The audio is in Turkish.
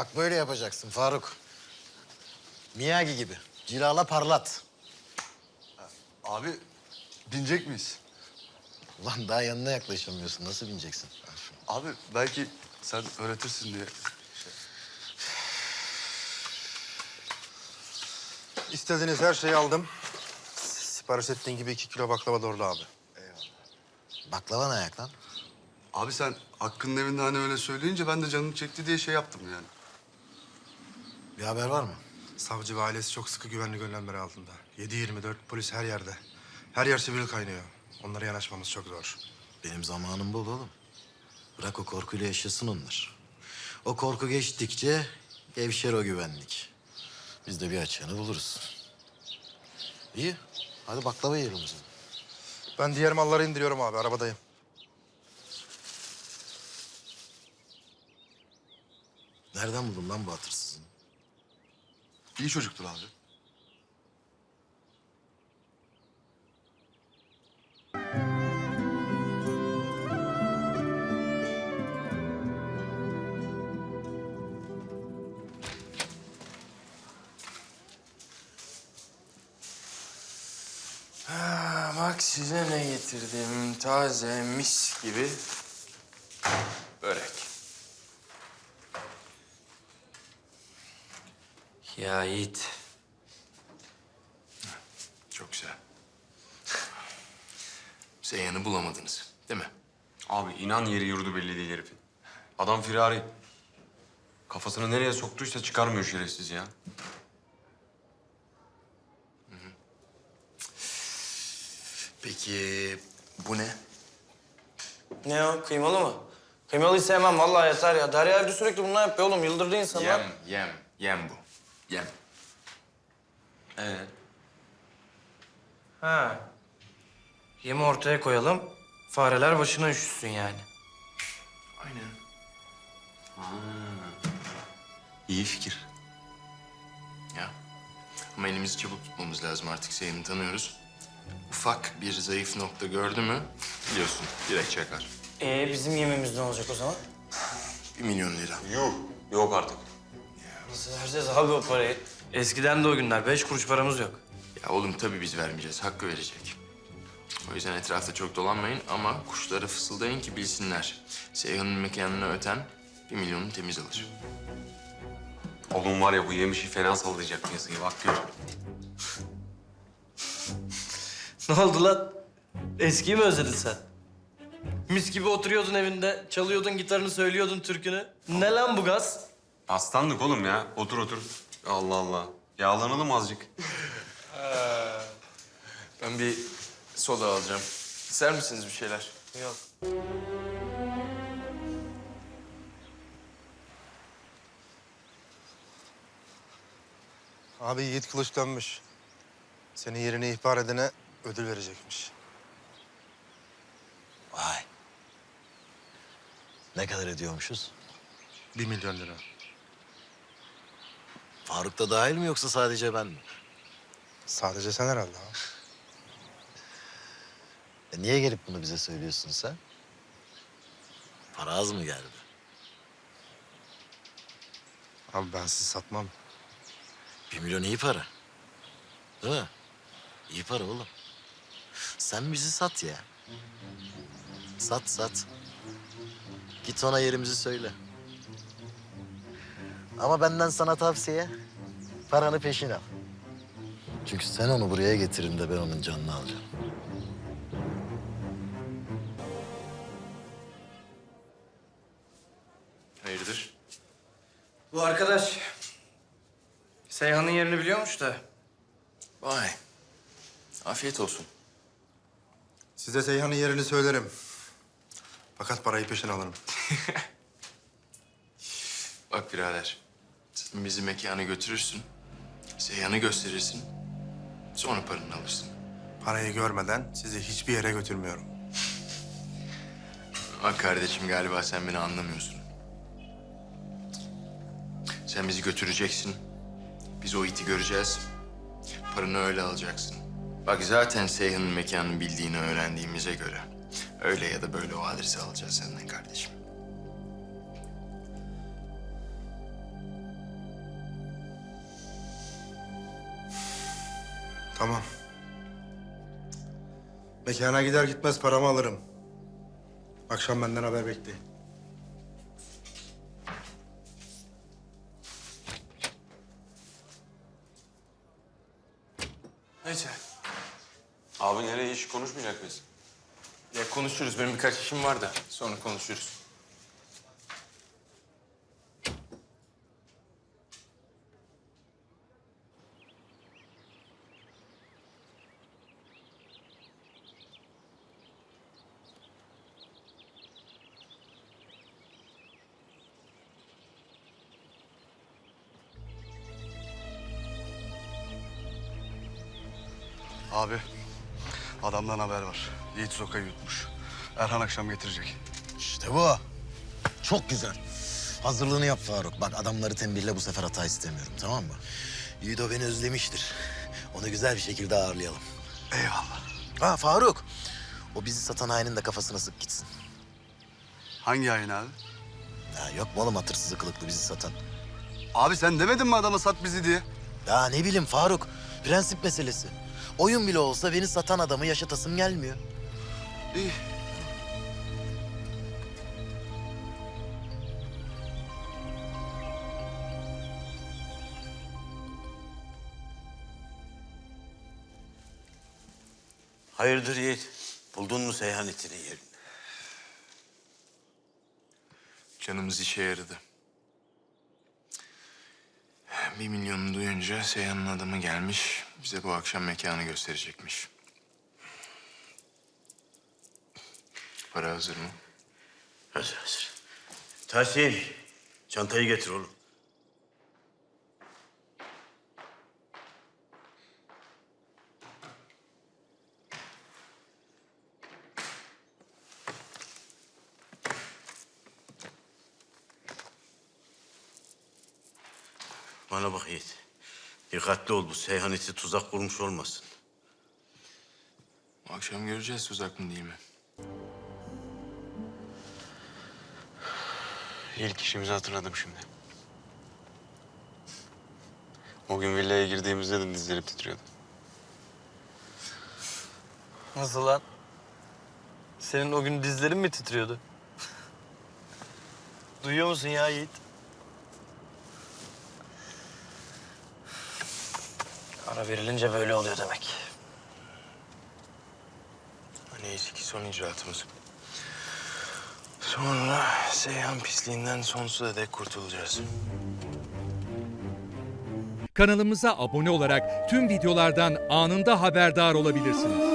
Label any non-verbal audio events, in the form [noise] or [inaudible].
Bak böyle yapacaksın Faruk. Miyagi gibi. Cilala parlat. Abi binecek miyiz? Ulan daha yanına yaklaşamıyorsun. Nasıl bineceksin? Abi belki sen öğretirsin diye. İstediğiniz her şeyi aldım. Sipariş ettiğin gibi iki kilo baklava doğru abi. Baklava ne ayak lan? Abi sen Hakkı'nın evinde hani öyle söyleyince ben de canım çekti diye şey yaptım yani. Bir haber var mı? Savcı ve ailesi çok sıkı güvenlik önlemleri altında. 7-24 polis her yerde. Her yer sivil kaynıyor. Onlara yanaşmamız çok zor. Benim zamanım bol oğlum. Bırak o korkuyla yaşasın onlar. O korku geçtikçe gevşer o güvenlik. Biz de bir açığını buluruz. İyi. Hadi baklava yiyelim o zaman. Ben diğer malları indiriyorum abi, arabadayım. Nereden buldun lan bu hatırsızını? İyi çocuktur abi. Ha, bak size ne getirdim. Taze mis gibi Ya Yiğit. Çok güzel. Seyyan'ı bulamadınız değil mi? Abi inan yeri yurdu belli değil herifin. Adam firari. Kafasını nereye soktuysa çıkarmıyor şerefsiz ya. Peki bu ne? Ne o? Kıymalı mı? Kıymalıyı sevmem vallahi yeter ya. Derya evde sürekli bunlar yapıyor oğlum. Yıldırdı insanlar. Yem, yem, yem bu. Yem. Ee, Ha. Yemi ortaya koyalım. Fareler başına üşüsün yani. Aynen. İyi fikir. Ya. Ama elimizi çabuk tutmamız lazım artık Seyyan'ı tanıyoruz. Ufak bir zayıf nokta gördü mü biliyorsun direkt çakar. Ee bizim yemimiz ne olacak o zaman? Bir milyon lira. yuh. Yok artık. Nasıl vereceğiz abi o parayı? Eskiden de o günler. Beş kuruş paramız yok. Ya oğlum tabii biz vermeyeceğiz. Hakkı verecek. O yüzden etrafta çok dolanmayın ama kuşlara fısıldayın ki bilsinler. Seyhan'ın mekanına öten bir milyonu temiz alır. Oğlum var ya bu yemişi fena sallayacak piyasayı bak gör. [laughs] Ne oldu lan? Eskiyi mi özledin sen? Mis gibi oturuyordun evinde, çalıyordun gitarını, söylüyordun türkünü. Ne lan bu gaz? Aslanlık oğlum ya. Otur otur. Allah Allah. Yağlanalım azıcık. Ben bir soda alacağım. İster misiniz bir şeyler? Yok. Abi Yiğit Kılıç dönmüş. Senin yerini ihbar edene ödül verecekmiş. Vay. Ne kadar ediyormuşuz? Bir milyon lira. Faruk da dahil mi yoksa sadece ben mi? Sadece sen herhalde ha. E niye gelip bunu bize söylüyorsun sen? Para az mı geldi? Abi ben sizi satmam. Bir milyon iyi para. Değil mi? İyi para oğlum. Sen bizi sat ya. Sat sat. Git ona yerimizi söyle. Ama benden sana tavsiye. Paranı peşin al. Çünkü sen onu buraya getirin de ben onun canını alacağım. Hayırdır? Bu arkadaş Seyhan'ın yerini biliyormuş da. Vay. Afiyet olsun. Size Seyhan'ın yerini söylerim. Fakat parayı peşin alırım. [laughs] Bak birader. Sen bizi mekana götürürsün. Seyhan'ı gösterirsin. Sonra paranı alırsın. Parayı görmeden sizi hiçbir yere götürmüyorum. [laughs] Bak kardeşim galiba sen beni anlamıyorsun. Sen bizi götüreceksin. Biz o iti göreceğiz. Paranı öyle alacaksın. Bak zaten Seyhan'ın mekanını bildiğini öğrendiğimize göre... ...öyle ya da böyle o adresi alacağız senden kardeşim. Tamam. Mekana gider gitmez paramı alırım. Akşam benden haber bekleyin. Neyse. Abi nereye hiç konuşmayacak mıyız? Ya konuşuruz. Benim birkaç işim var da sonra konuşuruz. Abi adamdan haber var. Yiğit Zoka'yı yutmuş. Erhan akşam getirecek. İşte bu. Çok güzel. Hazırlığını yap Faruk. Bak adamları tembihle bu sefer hata istemiyorum tamam mı? Yiğido beni özlemiştir. Onu güzel bir şekilde ağırlayalım. Eyvallah. Ha Faruk. O bizi satan hainin de kafasına sık gitsin. Hangi yayın abi? Ya yok mu oğlum hatırsızı kılıklı bizi satan? Abi sen demedin mi adama sat bizi diye? Ya ne bileyim Faruk. Prensip meselesi. Oyun bile olsa beni satan adamı yaşatasım gelmiyor. İyi. Hayırdır Yiğit? Buldun mu Seyhan itinin yerini? Canımız işe yaradı. Bir milyonu duyunca Seyhan'ın adamı gelmiş. Bize bu akşam mekanı gösterecekmiş. Para hazır mı? Hazır hazır. Tahsin, çantayı getir oğlum. Bana bak Yiğit. Dikkatli ol bu Seyhan iti tuzak kurmuş olmasın. Akşam göreceğiz tuzak mı değil mi? İlk işimizi hatırladım şimdi. O gün villaya girdiğimizde de dizlerim titriyordu. Nasıl lan? Senin o gün dizlerin mi titriyordu? Duyuyor musun ya Yiğit? Ara verilince böyle oluyor demek. Neyse ki son icraatımız. Sonra Seyhan pisliğinden sonsuza dek kurtulacağız. Kanalımıza abone olarak tüm videolardan anında haberdar olabilirsiniz.